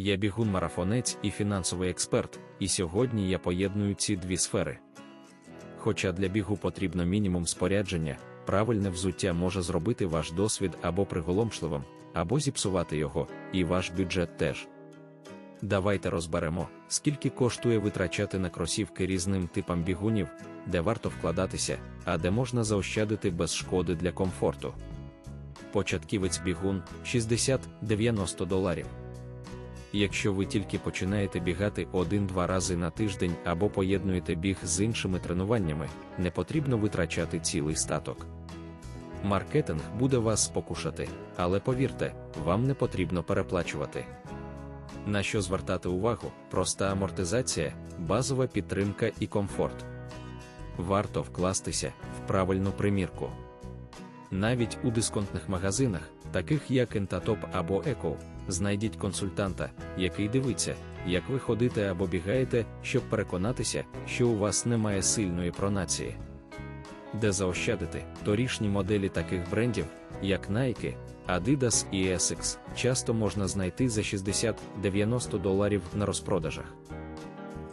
Я бігун-марафонець і фінансовий експерт, і сьогодні я поєдную ці дві сфери. Хоча для бігу потрібно мінімум спорядження, правильне взуття може зробити ваш досвід або приголомшливим, або зіпсувати його, і ваш бюджет теж. Давайте розберемо, скільки коштує витрачати на кросівки різним типам бігунів, де варто вкладатися, а де можна заощадити без шкоди для комфорту. Початківець бігун 60-90 доларів. Якщо ви тільки починаєте бігати один-два рази на тиждень або поєднуєте біг з іншими тренуваннями, не потрібно витрачати цілий статок. Маркетинг буде вас спокушати, але повірте, вам не потрібно переплачувати. На що звертати увагу, проста амортизація, базова підтримка і комфорт. Варто вкластися в правильну примірку. Навіть у дисконтних магазинах, таких як Ентатоп або Еко, знайдіть консультанта, який дивиться, як ви ходите або бігаєте, щоб переконатися, що у вас немає сильної пронації. Де заощадити торішні моделі таких брендів, як Nike, Adidas і Essex, часто можна знайти за 60-90 доларів на розпродажах.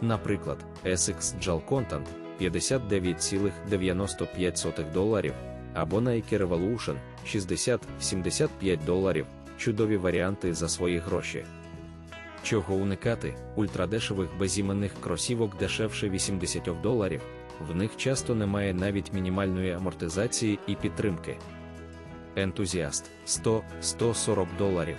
Наприклад, Essex Gel Content 59,95 доларів або Nike Revolution 60-75 доларів чудові варіанти за свої гроші. Чого уникати, ультрадешевих безіменних кросівок дешевше 80 доларів, в них часто немає навіть мінімальної амортизації і підтримки. Ентузіаст 100-140 доларів.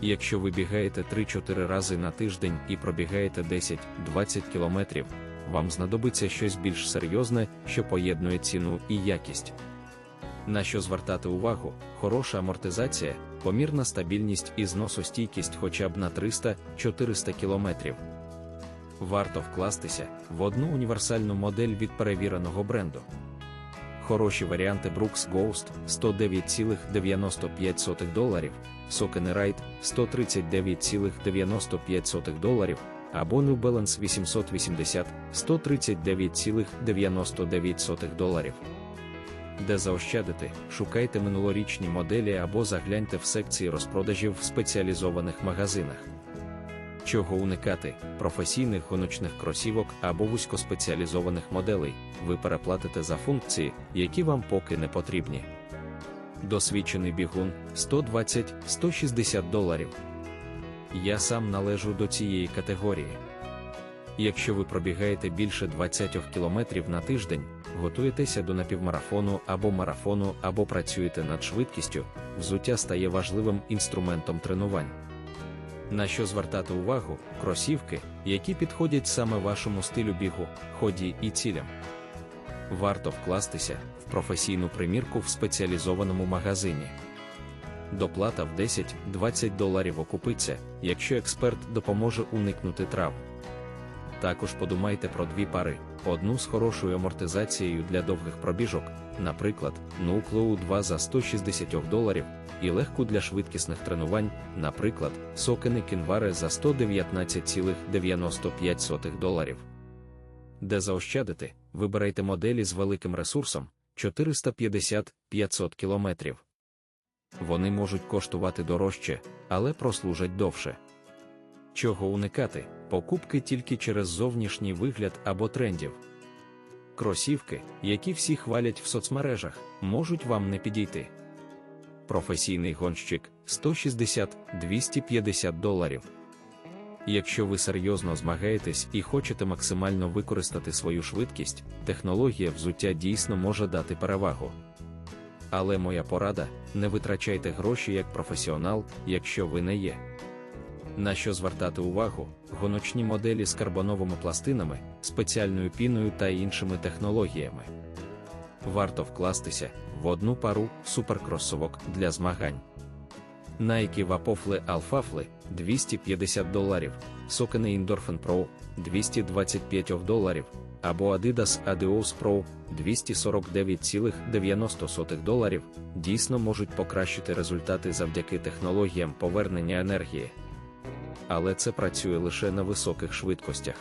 Якщо ви бігаєте 3-4 рази на тиждень і пробігаєте 10-20 кілометрів, вам знадобиться щось більш серйозне, що поєднує ціну і якість. На що звертати увагу, хороша амортизація, помірна стабільність і зносостійкість хоча б на 300-400 км. Варто вкластися в одну універсальну модель від перевіреного бренду. Хороші варіанти Brooks Ghost 109,95 доларів, Saucony Ride 139,95 доларів або New Balance 880 139,99 доларів. Де заощадити, шукайте минулорічні моделі або загляньте в секції розпродажів в спеціалізованих магазинах. Чого уникати, професійних гоночних кросівок або вузькоспеціалізованих моделей, ви переплатите за функції, які вам поки не потрібні. Досвідчений бігун 120-160 доларів. Я сам належу до цієї категорії. Якщо ви пробігаєте більше 20 км на тиждень, готуєтеся до напівмарафону або марафону, або працюєте над швидкістю, взуття стає важливим інструментом тренувань. На що звертати увагу, кросівки, які підходять саме вашому стилю бігу, ході і цілям. Варто вкластися в професійну примірку в спеціалізованому магазині. Доплата в 10-20 доларів окупиться, якщо експерт допоможе уникнути травм. Також подумайте про дві пари: одну з хорошою амортизацією для довгих пробіжок, наприклад, Nucleo 2 за 160 доларів, і легку для швидкісних тренувань, наприклад, Сокени Кінваре за 119,95 доларів. Де заощадити, вибирайте моделі з великим ресурсом 450-500 км. Вони можуть коштувати дорожче, але прослужать довше. Чого уникати? Покупки тільки через зовнішній вигляд або трендів. Кросівки, які всі хвалять в соцмережах, можуть вам не підійти. Професійний гонщик 160-250 доларів. Якщо ви серйозно змагаєтесь і хочете максимально використати свою швидкість, технологія взуття дійсно може дати перевагу. Але моя порада: не витрачайте гроші як професіонал, якщо ви не є. На що звертати увагу, гоночні моделі з карбоновими пластинами, спеціальною піною та іншими технологіями. Варто вкластися в одну пару суперкросовок для змагань. Nike Вапофли Alphafly 250 доларів, Saucony Endorphin Pro 225 доларів, або Adidas Adios Pro 249,90 доларів, дійсно можуть покращити результати завдяки технологіям повернення енергії але це працює лише на високих швидкостях.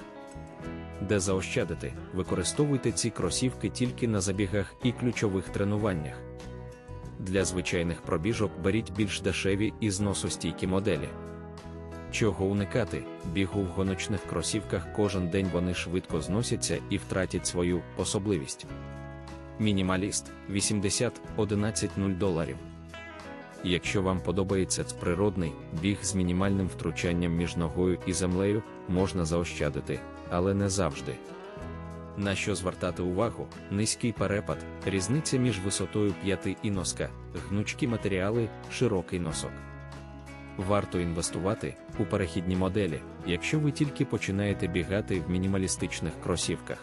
Де заощадити, використовуйте ці кросівки тільки на забігах і ключових тренуваннях. Для звичайних пробіжок беріть більш дешеві і зносостійкі моделі. Чого уникати, бігу в гоночних кросівках кожен день вони швидко зносяться і втратять свою особливість. Мінімаліст 80 11.0 доларів. Якщо вам подобається природний біг з мінімальним втручанням між ногою і землею, можна заощадити, але не завжди. На що звертати увагу, низький перепад, різниця між висотою п'яти і носка, гнучкі матеріали, широкий носок. Варто інвестувати у перехідні моделі, якщо ви тільки починаєте бігати в мінімалістичних кросівках.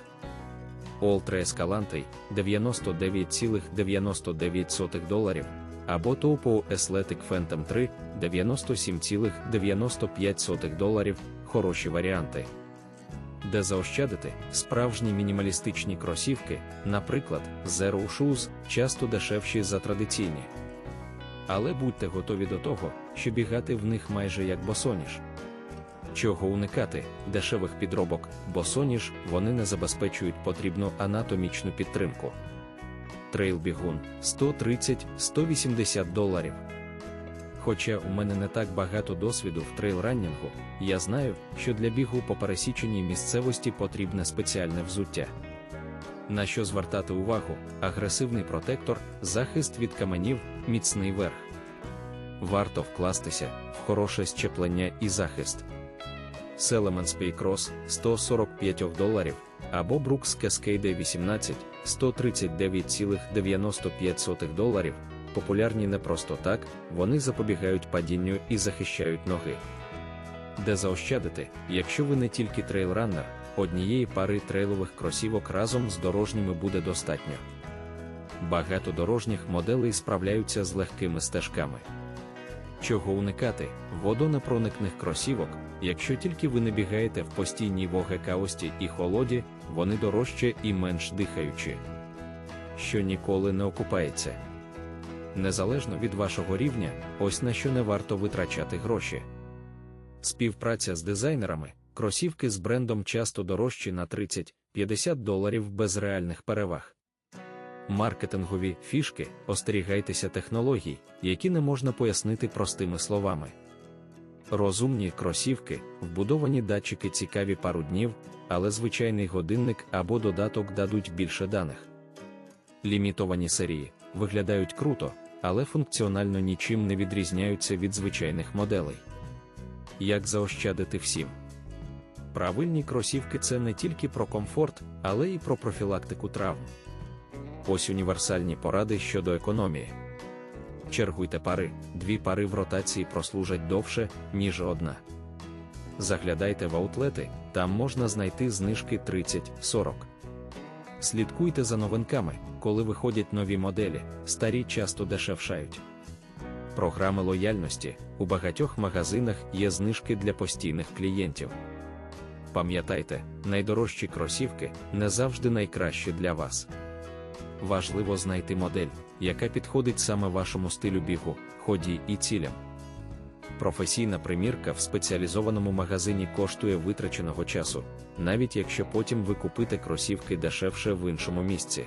Ultra Escalante 99,99 доларів або Topo Athletic Phantom 3 97,95 доларів хороші варіанти. Де заощадити справжні мінімалістичні кросівки, наприклад, Zero Shoes, часто дешевші за традиційні. Але будьте готові до того, що бігати в них майже як босоніж. Чого уникати дешевих підробок, босоніж вони не забезпечують потрібну анатомічну підтримку. Трейл-бігун 130-180 доларів. Хоча у мене не так багато досвіду в трейл-раннінгу, я знаю, що для бігу по пересіченій місцевості потрібне спеціальне взуття. На що звертати увагу, агресивний протектор, захист від каменів, міцний верх. Варто вкластися в хороше щеплення і захист. Селеман Spaycross 145 доларів або Brooks Cascade 18 139,95 доларів. Популярні не просто так, вони запобігають падінню і захищають ноги. Де заощадити, якщо ви не тільки трейлраннер, однієї пари трейлових кросівок разом з дорожніми буде достатньо. Багато дорожніх моделей справляються з легкими стежками. Чого уникати водонепроникних кросівок, якщо тільки ви не бігаєте в постійній вогекаості і холоді, вони дорожче і менш дихаючі, що ніколи не окупається. Незалежно від вашого рівня, ось на що не варто витрачати гроші. Співпраця з дизайнерами, кросівки з брендом часто дорожчі на 30-50 доларів без реальних переваг. Маркетингові фішки остерігайтеся технологій, які не можна пояснити простими словами. Розумні кросівки, вбудовані датчики цікаві пару днів, але звичайний годинник або додаток дадуть більше даних. Лімітовані серії виглядають круто, але функціонально нічим не відрізняються від звичайних моделей. Як заощадити всім? Правильні кросівки це не тільки про комфорт, але й про профілактику травм. Ось універсальні поради щодо економії. Чергуйте пари, дві пари в ротації прослужать довше, ніж одна. Заглядайте в аутлети, там можна знайти знижки 30-40. Слідкуйте за новинками, коли виходять нові моделі, старі часто дешевшають. Програми лояльності у багатьох магазинах є знижки для постійних клієнтів. Пам'ятайте, найдорожчі кросівки не завжди найкращі для вас. Важливо знайти модель, яка підходить саме вашому стилю бігу, ході і цілям. Професійна примірка в спеціалізованому магазині коштує витраченого часу, навіть якщо потім ви купите кросівки дешевше в іншому місці.